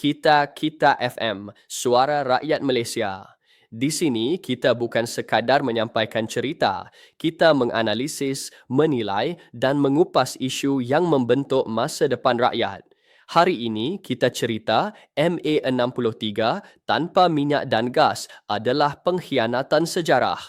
Kita Kita FM, Suara Rakyat Malaysia. Di sini kita bukan sekadar menyampaikan cerita, kita menganalisis, menilai dan mengupas isu yang membentuk masa depan rakyat. Hari ini kita cerita MA63 tanpa minyak dan gas adalah pengkhianatan sejarah.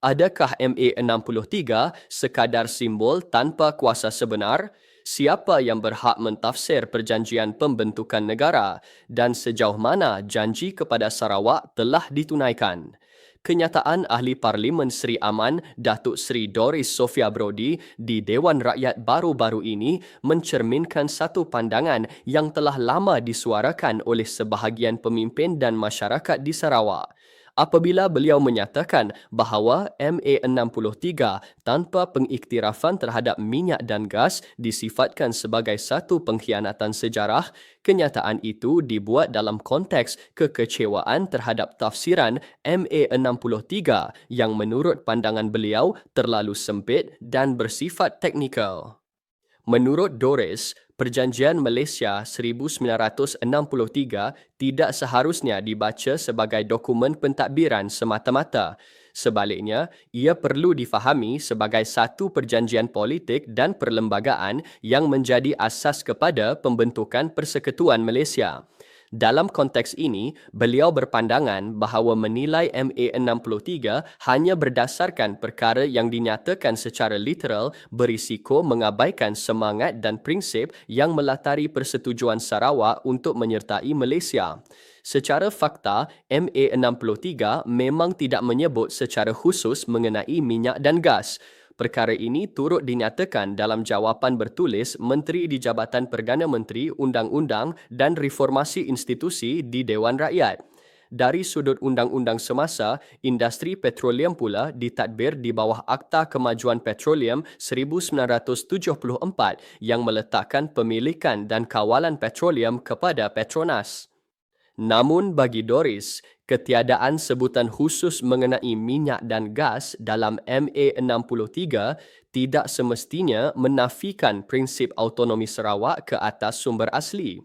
Adakah MA63 sekadar simbol tanpa kuasa sebenar? Siapa yang berhak mentafsir perjanjian pembentukan negara dan sejauh mana janji kepada Sarawak telah ditunaikan. Kenyataan Ahli Parlimen Seri Aman Datuk Seri Doris Sofia Brody di Dewan Rakyat baru-baru ini mencerminkan satu pandangan yang telah lama disuarakan oleh sebahagian pemimpin dan masyarakat di Sarawak apabila beliau menyatakan bahawa MA63 tanpa pengiktirafan terhadap minyak dan gas disifatkan sebagai satu pengkhianatan sejarah, kenyataan itu dibuat dalam konteks kekecewaan terhadap tafsiran MA63 yang menurut pandangan beliau terlalu sempit dan bersifat teknikal. Menurut Doris, Perjanjian Malaysia 1963 tidak seharusnya dibaca sebagai dokumen pentadbiran semata-mata. Sebaliknya, ia perlu difahami sebagai satu perjanjian politik dan perlembagaan yang menjadi asas kepada pembentukan Persekutuan Malaysia. Dalam konteks ini, beliau berpandangan bahawa menilai MA63 hanya berdasarkan perkara yang dinyatakan secara literal berisiko mengabaikan semangat dan prinsip yang melatari persetujuan Sarawak untuk menyertai Malaysia. Secara fakta, MA63 memang tidak menyebut secara khusus mengenai minyak dan gas. Perkara ini turut dinyatakan dalam jawapan bertulis Menteri di Jabatan Perdana Menteri Undang-Undang dan Reformasi Institusi di Dewan Rakyat. Dari sudut undang-undang semasa, industri petroleum pula ditadbir di bawah Akta Kemajuan Petroleum 1974 yang meletakkan pemilikan dan kawalan petroleum kepada Petronas. Namun bagi Doris, ketiadaan sebutan khusus mengenai minyak dan gas dalam MA63 tidak semestinya menafikan prinsip autonomi Sarawak ke atas sumber asli.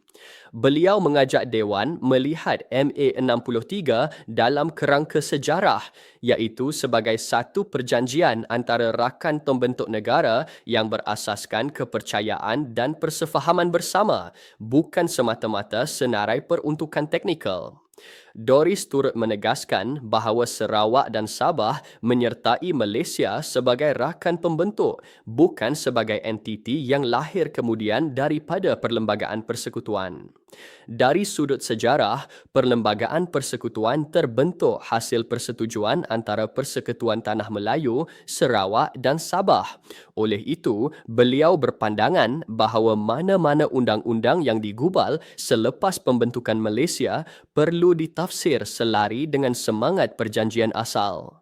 Beliau mengajak Dewan melihat MA63 dalam kerangka sejarah iaitu sebagai satu perjanjian antara rakan pembentuk negara yang berasaskan kepercayaan dan persefahaman bersama bukan semata-mata senarai peruntukan teknikal. Doris turut menegaskan bahawa Sarawak dan Sabah menyertai Malaysia sebagai rakan pembentuk bukan sebagai entiti yang lahir kemudian daripada perlembagaan persekutuan. Dari sudut sejarah, perlembagaan persekutuan terbentuk hasil persetujuan antara Persekutuan Tanah Melayu, Sarawak dan Sabah. Oleh itu, beliau berpandangan bahawa mana-mana undang-undang yang digubal selepas pembentukan Malaysia perlu ditafsir selari dengan semangat perjanjian asal.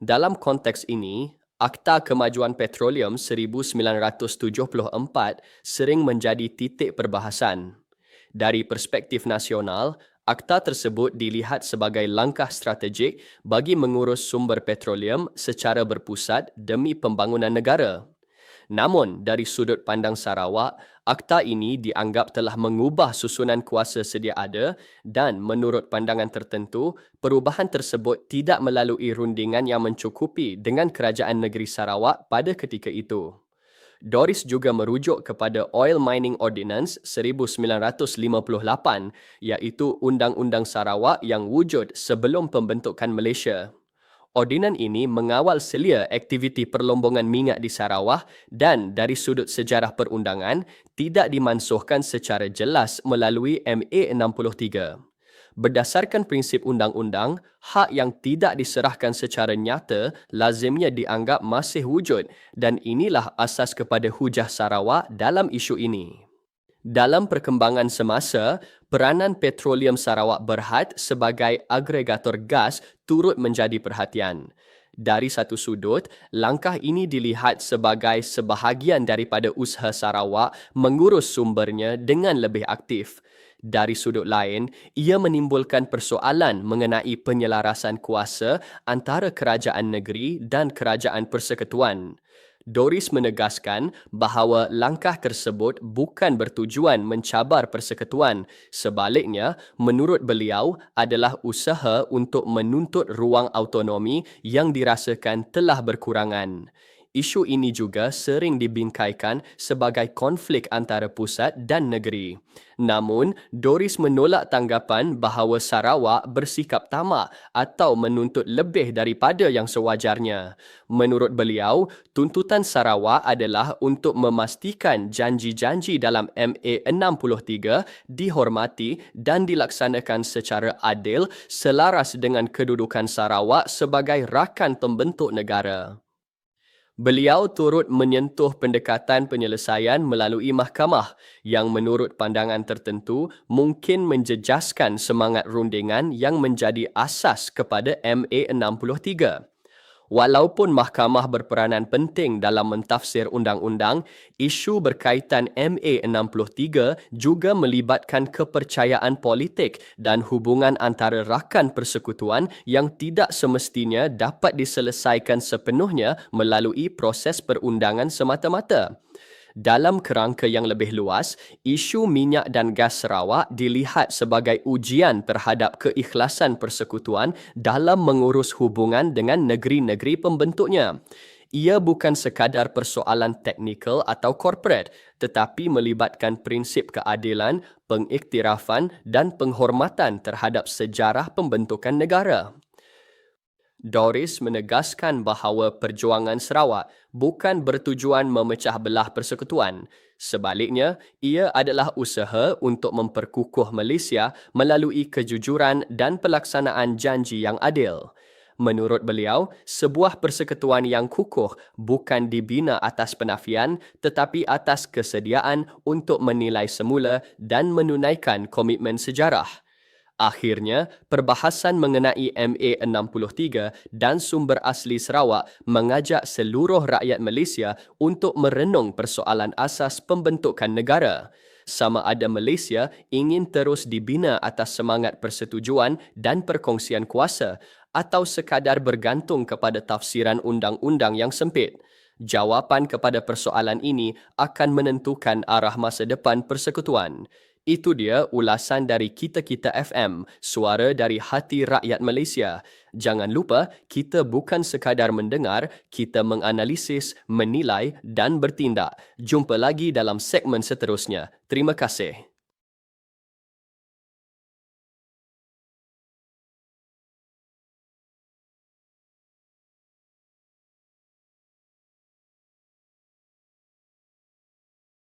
Dalam konteks ini, Akta Kemajuan Petroleum 1974 sering menjadi titik perbahasan. Dari perspektif nasional, akta tersebut dilihat sebagai langkah strategik bagi mengurus sumber petroleum secara berpusat demi pembangunan negara. Namun, dari sudut pandang Sarawak, akta ini dianggap telah mengubah susunan kuasa sedia ada dan menurut pandangan tertentu, perubahan tersebut tidak melalui rundingan yang mencukupi dengan kerajaan negeri Sarawak pada ketika itu. Doris juga merujuk kepada Oil Mining Ordinance 1958 iaitu Undang-Undang Sarawak yang wujud sebelum pembentukan Malaysia. Ordinan ini mengawal selia aktiviti perlombongan minyak di Sarawak dan dari sudut sejarah perundangan tidak dimansuhkan secara jelas melalui MA 63. Berdasarkan prinsip undang-undang, hak yang tidak diserahkan secara nyata lazimnya dianggap masih wujud dan inilah asas kepada hujah Sarawak dalam isu ini. Dalam perkembangan semasa, peranan petroleum Sarawak Berhad sebagai agregator gas turut menjadi perhatian. Dari satu sudut, langkah ini dilihat sebagai sebahagian daripada usaha Sarawak mengurus sumbernya dengan lebih aktif. Dari sudut lain, ia menimbulkan persoalan mengenai penyelarasan kuasa antara kerajaan negeri dan kerajaan persekutuan. Doris menegaskan bahawa langkah tersebut bukan bertujuan mencabar persekutuan. Sebaliknya, menurut beliau adalah usaha untuk menuntut ruang autonomi yang dirasakan telah berkurangan. Isu ini juga sering dibingkaikan sebagai konflik antara pusat dan negeri. Namun, Doris menolak tanggapan bahawa Sarawak bersikap tamak atau menuntut lebih daripada yang sewajarnya. Menurut beliau, tuntutan Sarawak adalah untuk memastikan janji-janji dalam MA 63 dihormati dan dilaksanakan secara adil selaras dengan kedudukan Sarawak sebagai rakan pembentuk negara. Beliau turut menyentuh pendekatan penyelesaian melalui mahkamah yang menurut pandangan tertentu mungkin menjejaskan semangat rundingan yang menjadi asas kepada MA 63. Walaupun mahkamah berperanan penting dalam mentafsir undang-undang, isu berkaitan MA 63 juga melibatkan kepercayaan politik dan hubungan antara rakan persekutuan yang tidak semestinya dapat diselesaikan sepenuhnya melalui proses perundangan semata-mata. Dalam kerangka yang lebih luas, isu minyak dan gas Sarawak dilihat sebagai ujian terhadap keikhlasan persekutuan dalam mengurus hubungan dengan negeri-negeri pembentuknya. Ia bukan sekadar persoalan teknikal atau korporat, tetapi melibatkan prinsip keadilan, pengiktirafan dan penghormatan terhadap sejarah pembentukan negara. Doris menegaskan bahawa perjuangan Sarawak bukan bertujuan memecah belah persekutuan. Sebaliknya, ia adalah usaha untuk memperkukuh Malaysia melalui kejujuran dan pelaksanaan janji yang adil. Menurut beliau, sebuah persekutuan yang kukuh bukan dibina atas penafian tetapi atas kesediaan untuk menilai semula dan menunaikan komitmen sejarah. Akhirnya, perbahasan mengenai MA 63 dan sumber asli Sarawak mengajak seluruh rakyat Malaysia untuk merenung persoalan asas pembentukan negara. Sama ada Malaysia ingin terus dibina atas semangat persetujuan dan perkongsian kuasa atau sekadar bergantung kepada tafsiran undang-undang yang sempit. Jawapan kepada persoalan ini akan menentukan arah masa depan persekutuan. Itu dia ulasan dari Kita-Kita FM, suara dari hati rakyat Malaysia. Jangan lupa, kita bukan sekadar mendengar, kita menganalisis, menilai dan bertindak. Jumpa lagi dalam segmen seterusnya. Terima kasih.